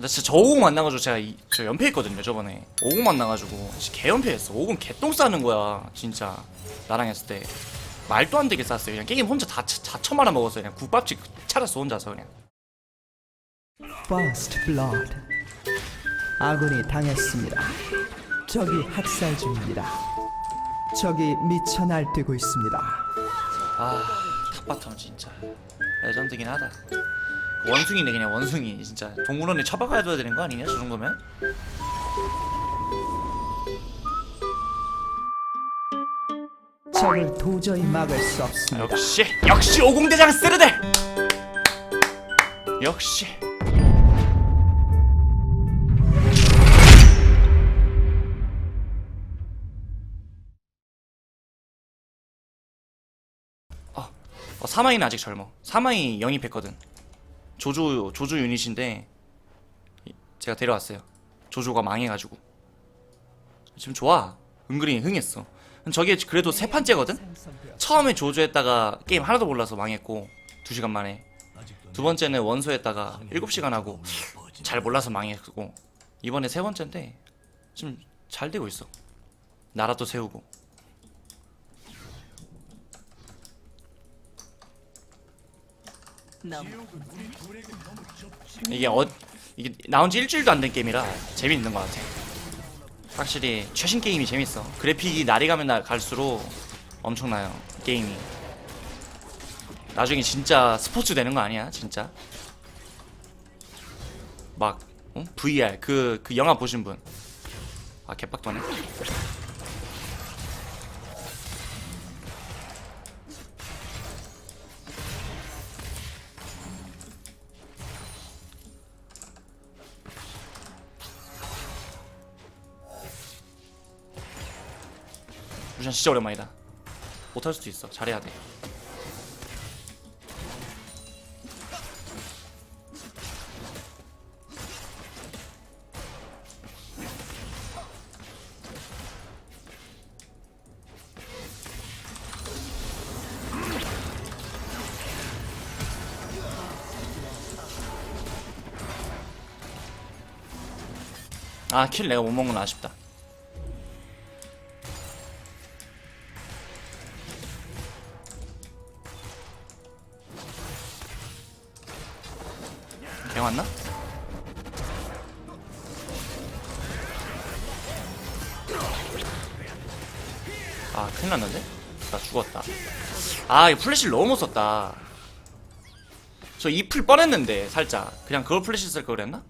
나 진짜 저 오공 만나가지고 제가 이, 저 연패했거든요 저번에. 오공 만나가지고. 진짜 개연패했어. 오공 개똥 싸는 거야 진짜. 나랑 했을 때. 말도 안 되게 쌌어요. 그냥 게임 혼자 다, 다 처말아 먹었어요. 그냥 국밥집 차렸어 혼자서 그냥. First Blood. 아군이 당했습니다. 적이 학살 중입니다. 적이 미쳐 날뛰고 있습니다. 아 탑바텀 진짜. 레전드긴 하다 원숭이네 그냥 원숭이. 진짜 동물원에 처박아줘야 되는 거 아니냐 저 정도면? 적을 도저히 막을 수 아, 없습니다. 역시 역시 오공대장 쓰르데 역시. 어, 어 사마이는 아직 젊어. 사마이 영입했거든 조조 조조 유닛인데 이- 제가 데려왔어요. 조조가 망해가지고. 지금 좋아. 은근히 흥했어. 저게 그래도 세 판째거든? 처음에 조조했다가 게임 하나도 몰라서 망했고 2 시간 만에. 두 번째는 원소했다가 7 시간 하고 잘 몰라서 망했고 이번에 세 번째인데 지금 잘 되고 있어. 나라도 세우고 이게 어 이게 나온 지 일주일도 안 된 게임이라 재미있는 것 같아. 확실히 최신 게임이 재밌어. 그래픽이 날이 가면 날 갈수록 엄청나요 게임이. 나중에 진짜 스포츠 되는 거 아니야 진짜? 막 어? VR 그, 그 영화 보신 분 아 개빡도네 진짜 오랜만이다. 못할 수도 있어. 잘해야 돼. 아 킬 내가 못 먹는 건 아쉽다 개 왔나? 아 큰일 났는데? 나 죽었다 아 이거 플래시를 너무 못 썼다 저 이 풀 뻔했는데 살짝 그냥 그걸 플래시 쓸걸 그랬나?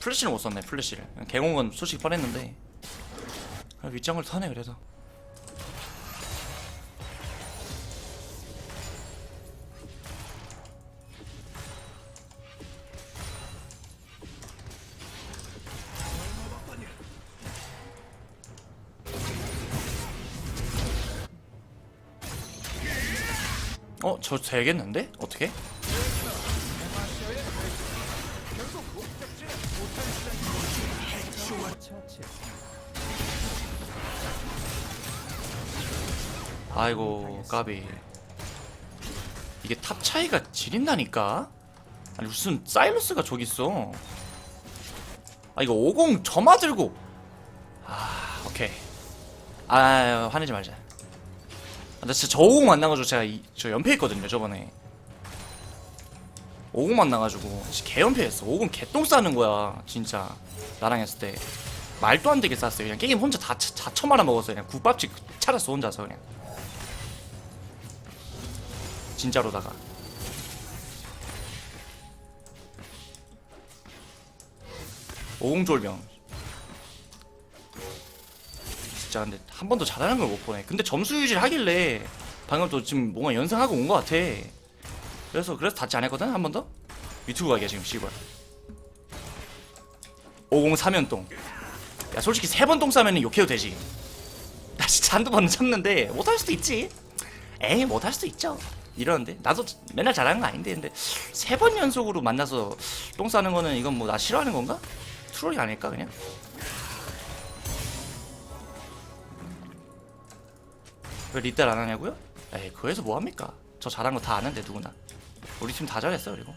플래시를 못 썼네 플래시를 개공은 솔직히 뻔했는데 아, 윗장을 타네 그래도 저 되겠는데? 어떻게? 아이고 까비. 이게 탑 차이가 지린다니까? 아니 무슨 사일러스가 저기 있어. 아 이거 50 점화 들고. 아 오케이. 아 화내지 말자. 아, 나 진짜 저50 만나가지고 제가 이, 저 연패했거든요 저번에. 50 만나가지고. 진짜 개연패했어. 50 개똥 싸는 거야 진짜. 나랑 했을 때. 말도 안 되게 쌌어요. 그냥 게임 혼자 다, 차- 다 처말아 먹었어요. 그냥 국밥집 차렸어 혼자서 그냥. 진짜로다가. 오공졸병 진짜 근데 한 번도 잘하는 걸 못 보네. 근데 점수 유지를 하길래 방금 또 지금 뭔가 연상하고 온 것 같아. 그래서 그래서 닫지 않았거든 한 번 더? 유튜브 가게 지금 씨발. 503연동 야 솔직히 세 번 똥 싸면 욕해도 되지. 나 진짜 한두 번은 참는데 못할 수도 있지. 에이 못할 수도 있죠. 이러는데. 나도 맨날 잘하는 거 아닌데. 근데 세 번 연속으로 만나서 똥 싸는 거는 이건 뭐 나 싫어하는 건가? 트롤이 아닐까 그냥? 왜 리딸 안 하냐고요? 에이 그래서 뭐합니까? 저 잘한 거 다 아는데 누구나 우리 팀 다 잘했어 그리고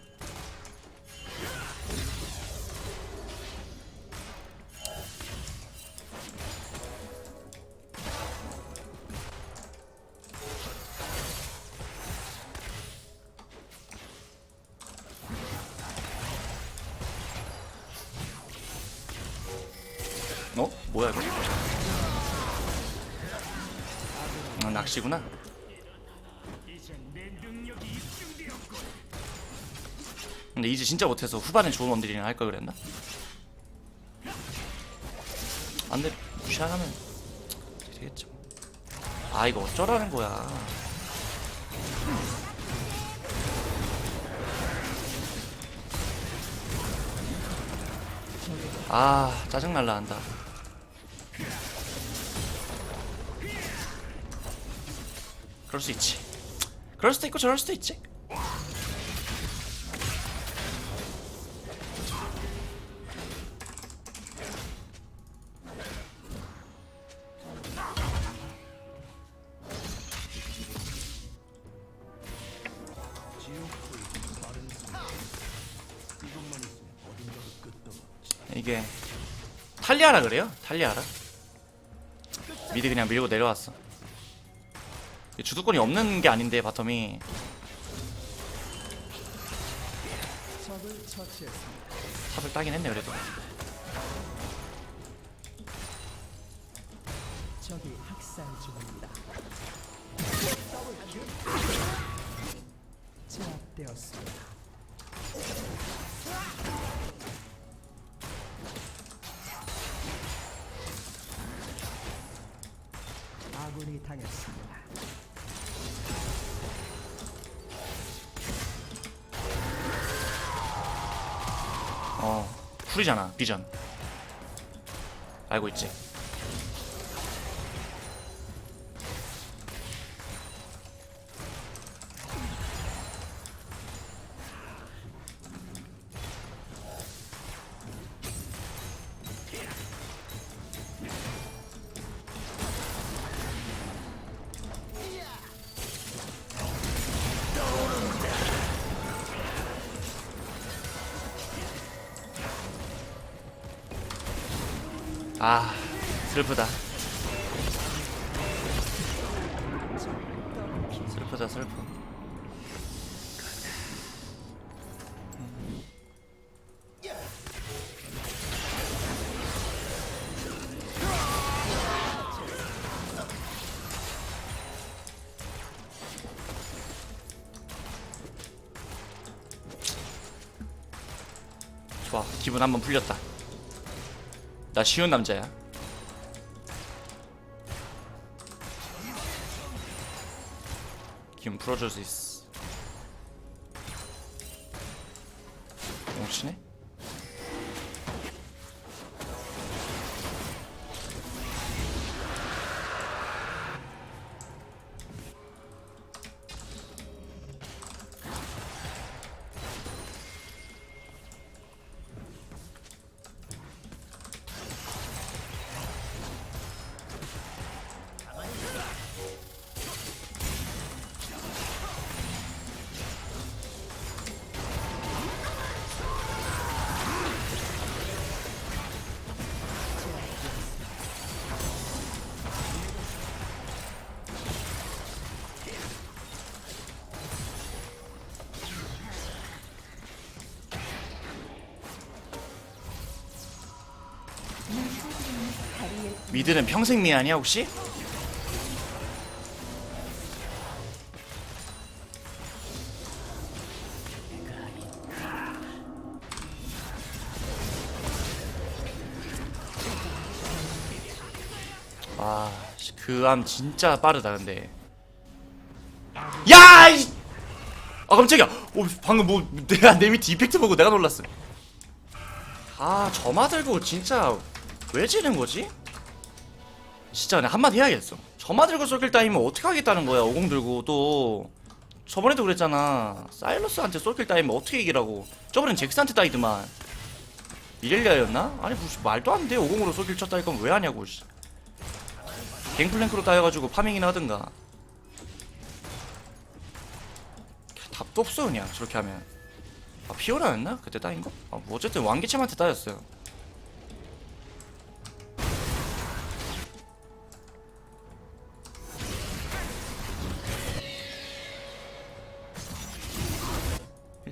진짜 못해서 후반에 좋은 원딜이나 할걸 그랬나? 안돼 무시하면 되겠죠. 아 이거 어쩌라는 거야. 아 짜증 날라 한다. 그럴 수 있지. 그럴 수도 있고 저럴 수도 있지. 탈리아라 그래요? 탈리아라? 미드 그냥 밀고 내려왔어. 주도권이 없는 게 아닌데 바텀이. 탑을 따긴 했네 그래도. 적이 학살 중입니다. 제압되었습니다. 아군이 당했습니다. 어 풀이잖아 비전. 알고 있지. 아 슬프다. 슬프다 슬퍼. 좋아 기분 한번 풀렸다. 나 쉬운 남자야. 기분 풀어줄 수 있어. 미드는 평생 미아니야 혹시? 와, 그암 진짜 빠르다 근데. 야! 이... 아 깜짝이야. 오, 방금 뭐 내가 내 밑에 이펙트 보고 내가 놀랐어. 아, 점화 들고 진짜 왜 지는 거지? 진짜 내가 한마디 해야겠어. 점화 들고 쏠길 따이면 어떻게 하겠다는 거야, 50 들고 또. 저번에도 그랬잖아. 사일러스한테 쏠길 따이면 어떻게 이기라고. 저번엔 잭스한테 따이더만. 이렐리아였나? 아니, 무슨 말도 안 돼. 50으로 쏠길 쳤다 할 거면 왜 하냐고, 씨. 갱플랭크로 따여가지고 파밍이나 하든가. 답도 없어 그냥 저렇게 하면 아 피오라였나? 그때 따인 거? 아, 뭐 어쨌든 왕기챔한테 따였어요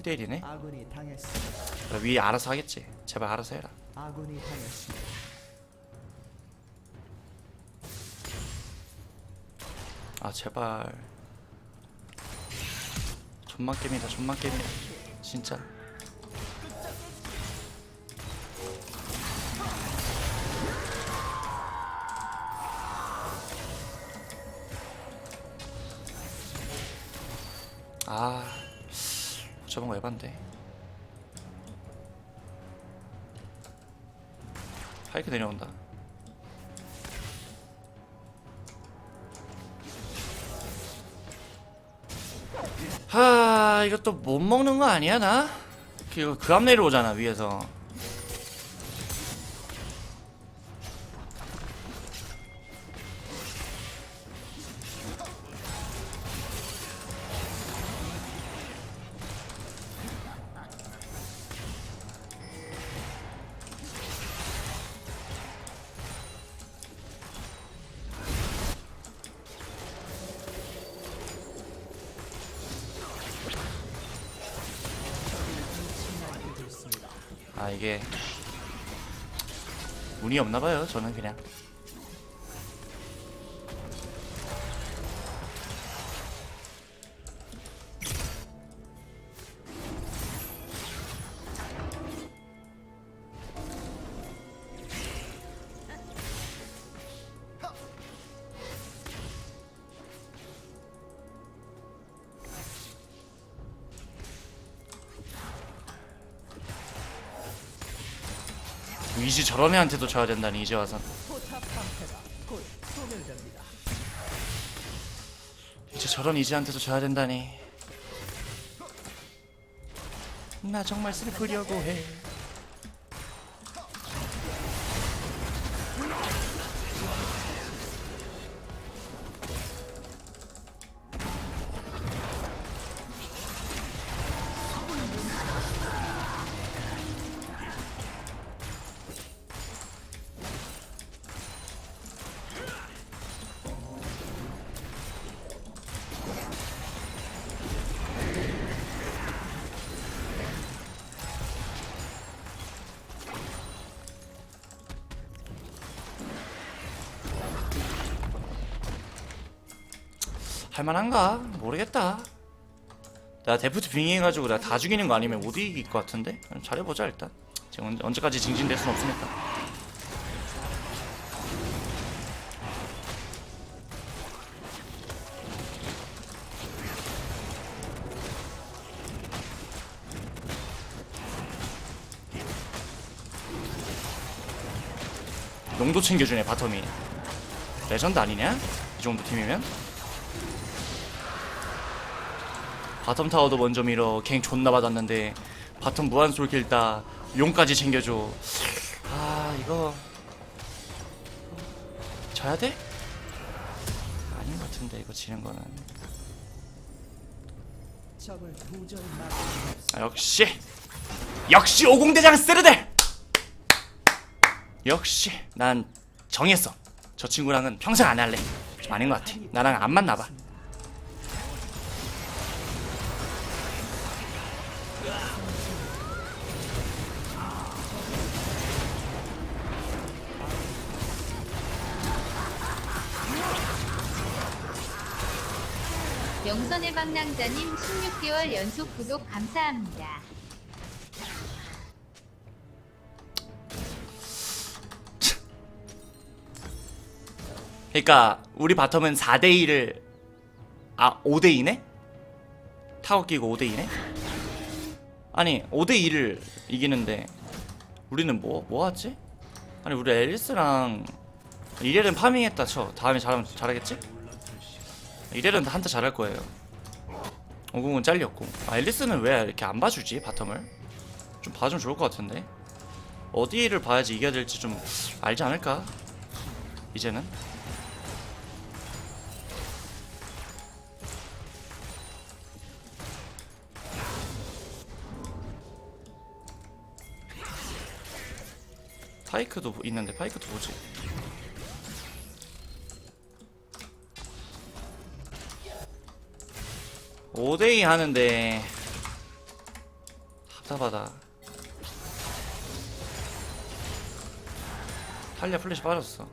일대일이네. 아군이 당했습니다. 위에 알아서 하겠지. 제발 알아서 해라. 아군이 당했습니다. 아 제발. 존맛 게임이다 존맛 게임이다 진짜. 아 저번 거 에반데. 하이크 내려온다. 하 이거 또못 먹는 거 아니야 나? 이거 그앞 내려 오잖아 위에서 아 이게 운이 없나 봐요 저는 그냥 저런 애한테도 져야 된다니 이제 와서. 이제 저런 이지한테도 져야 된다니 나 정말 슬프려고 해 할만한가? 모르겠다 내가 데프트 빙의해가지고 내가 다 죽이는 거 아니면 못 이길 것 같은데? 잘해보자 일단 지금 언제, 언제까지 징징댈 순 없으니까 용도 챙겨주네 바텀이 레전드 아니냐? 이 정도 팀이면? 바텀 타워도 먼저 밀어. 갱 존나 받았는데 바텀 무한 솔킬 따 용까지 챙겨줘. 아 이거 져야 돼? 아닌 것 같은데 이거 지는 거는. 아, 역시. 역시 오공대장 세르데! 역시 난 정했어. 저 친구랑은 평생 안 할래. 좀 아닌 것 같아. 나랑 안 맞나 봐 영선의 방랑자님 16개월 연속 구독 감사합니다. 그러니까 우리 바텀은 4대2를 아 5대2네? 타워 끼고 5대2네? 아니 5대2를 이기는데 우리는 뭐, 뭐 하지? 아니 우리 앨리스랑 이렐은 파밍했다 쳐 다음에 잘하면 잘하겠지? 이렐은 한타 잘할 거예요 오공은 잘렸고. 아 앨리스는 왜 이렇게 안 봐주지 바텀을? 좀 봐주면 좋을 것 같은데. 어디를 봐야지 이겨야 될지 좀 알지 않을까? 이제는? 파이크도 있는데 파이크도 보지? 오데이 하는데 답답하다. 탈리아 플래시 빠졌어.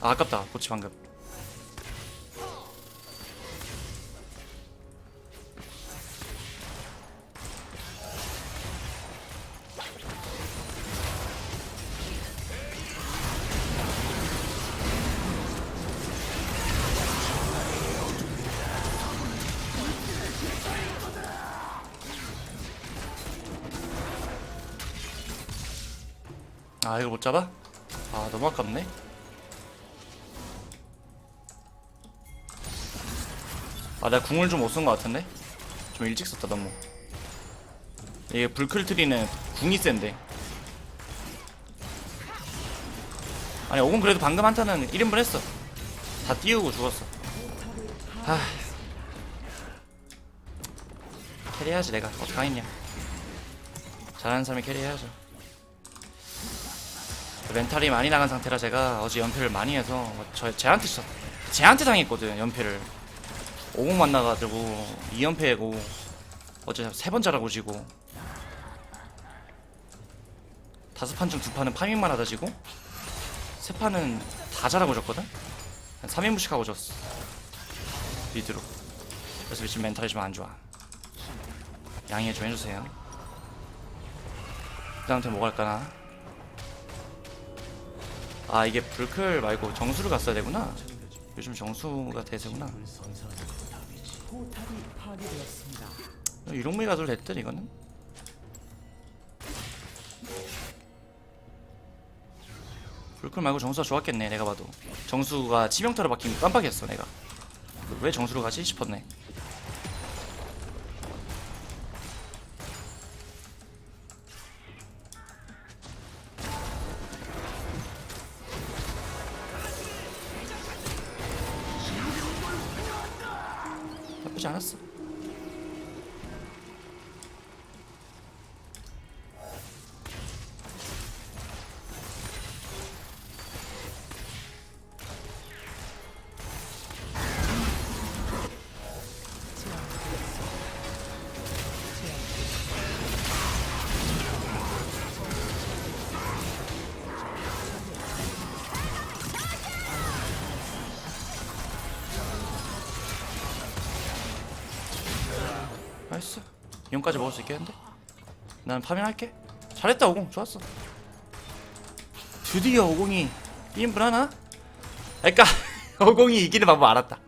아, 아깝다. 고치 방금 아 이걸 못 잡아? 아 너무 아깝네. 아 내가 궁을 좀 못 쓴 것 같은데? 좀 일찍 썼다 너무. 이게 불클트리는 궁이 센데. 아니 오공 그래도 방금 한타는 1인분 했어. 다 띄우고 죽었어. 하. 캐리해야지 내가. 어떡하겠냐. 잘하는 사람이 캐리해야죠 멘탈이 많이 나간 상태라 제가 어제 연패를 많이 해서 뭐저 쟤한테 졌 쟤한테 당했거든 연패를. 50 만나가지고 2연패고 어제 세번 잘하고 지고. 다섯 판 중 두 판은 파밍만 하다 지고 세 판은 다 잘하고 졌거든? 3인무씩 하고 졌어. 리드로. 그래서 지금 멘탈이 좀 안 좋아. 양해 좀 해주세요. 그 다음에 뭐 갈까나 아 이게 불클 말고 정수를 갔어야 되구나. 요즘 정수가 대세구나. 유롱미 가도 됐듯 이거는? 불클 말고 정수가 좋았겠네 내가 봐도. 정수가 치명타로 바뀐 거 깜빡했어 내가. 왜 정수로 가지 싶었네 용까지 먹을 수 있겠는데? 나는 파밍할게. 잘했다 오공. 좋았어. 드디어 오공이 1인분 하나? 그니까 오공이 이기는 방법 알았다.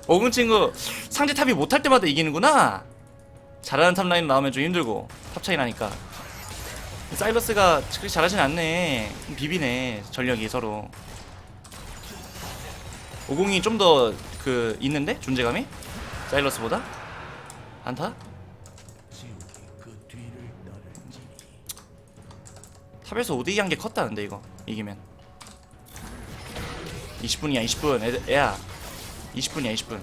오공 친구 상대 탑이 못할 때마다 이기는구나. 잘하는 탑 라인 나오면 좀 힘들고 탑 차이 나니까. 사이러스가 그렇게 잘하진 않네. 좀 비비네 전력이 서로. 오공이 좀 더 그 있는데? 존재감이? 사이러스보다 안타? 탑에서 5대2 한 게 컸다는데 이거. 이기면. 20분이야 20분. 애, 애야. 20분이야 20분.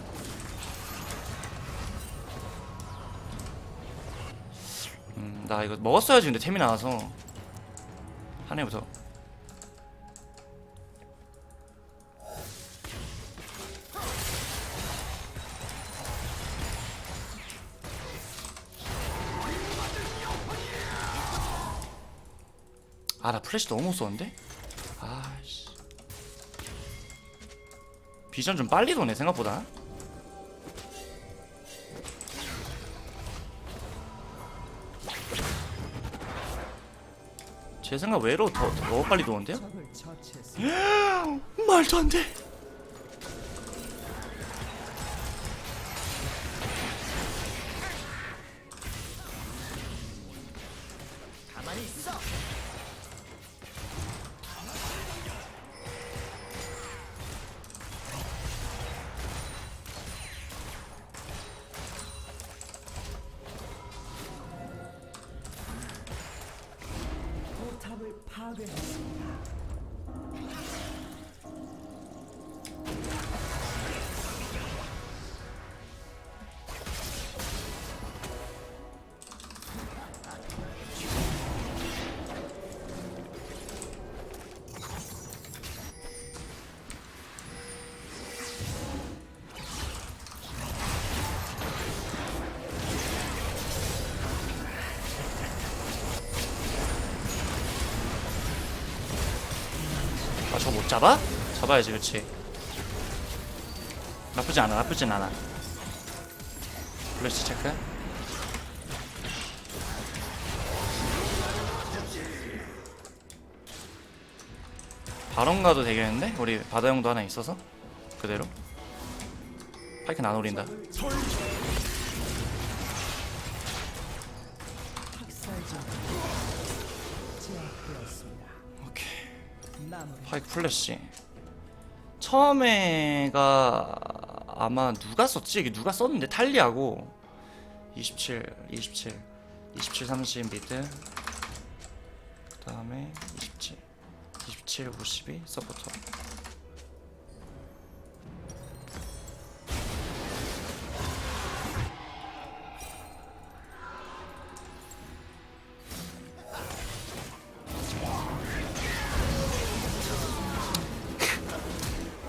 음, 나 이거 먹었어야지 근데 템이 나와서. 한 해부터 아 나 플래시 너무 못 썼는데? 아씨 비전 좀 빨리 도네 생각보다 제 생각 외로 더, 더 빨리 도는데요? 말도 안 돼. 파괴했습니다. 잡아? 잡아야지 그렇지. 나쁘지 않아 나쁘진 않아. 플래시 체크. 바론 가도 되겠는데? 우리 바다형도 하나 있어서? 그대로? 파이크 안 올린다 파이크 플래시. 처음에가 아마 누가 썼지? 이게 누가 썼는데 탈리하고. 27, 27, 27, 30 미드. 그 다음에 27, 27, 52 서포터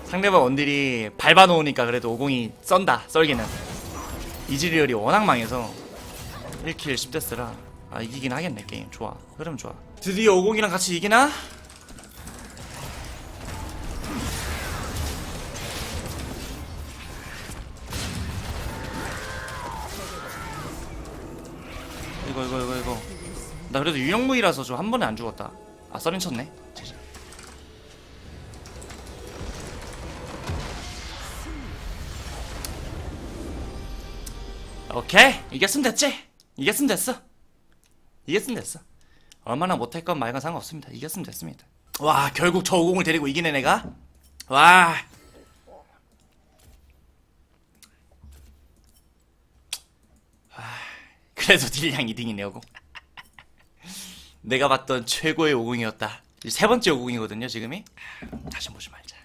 상대방 원딜이 밟아놓으니까 그래도 50이 썬다 썰기는. 이즈리얼이 워낙 망해서 1킬 10데스라. 아 이기긴 하겠네 게임. 좋아. 흐름 좋아. 드디어 50이랑 같이 이기나? 이거 이거 이거 이거. 나 그래도 유령무이라서 좀 한 번에 안 죽었다. 아 썰인 쳤네 오케이. 이겼으면 됐지. 이겼으면 됐어. 이겼으면 됐어. 얼마나 못할 건 말건 상관없습니다. 이겼으면 됐습니다. 와 결국 저 50을 데리고 이기네 내가? 와. 아, 그래도 딜량 2등이네 50 내가 봤던 최고의 50이었다. 세 번째 50이거든요 지금이. 다시 보지 말자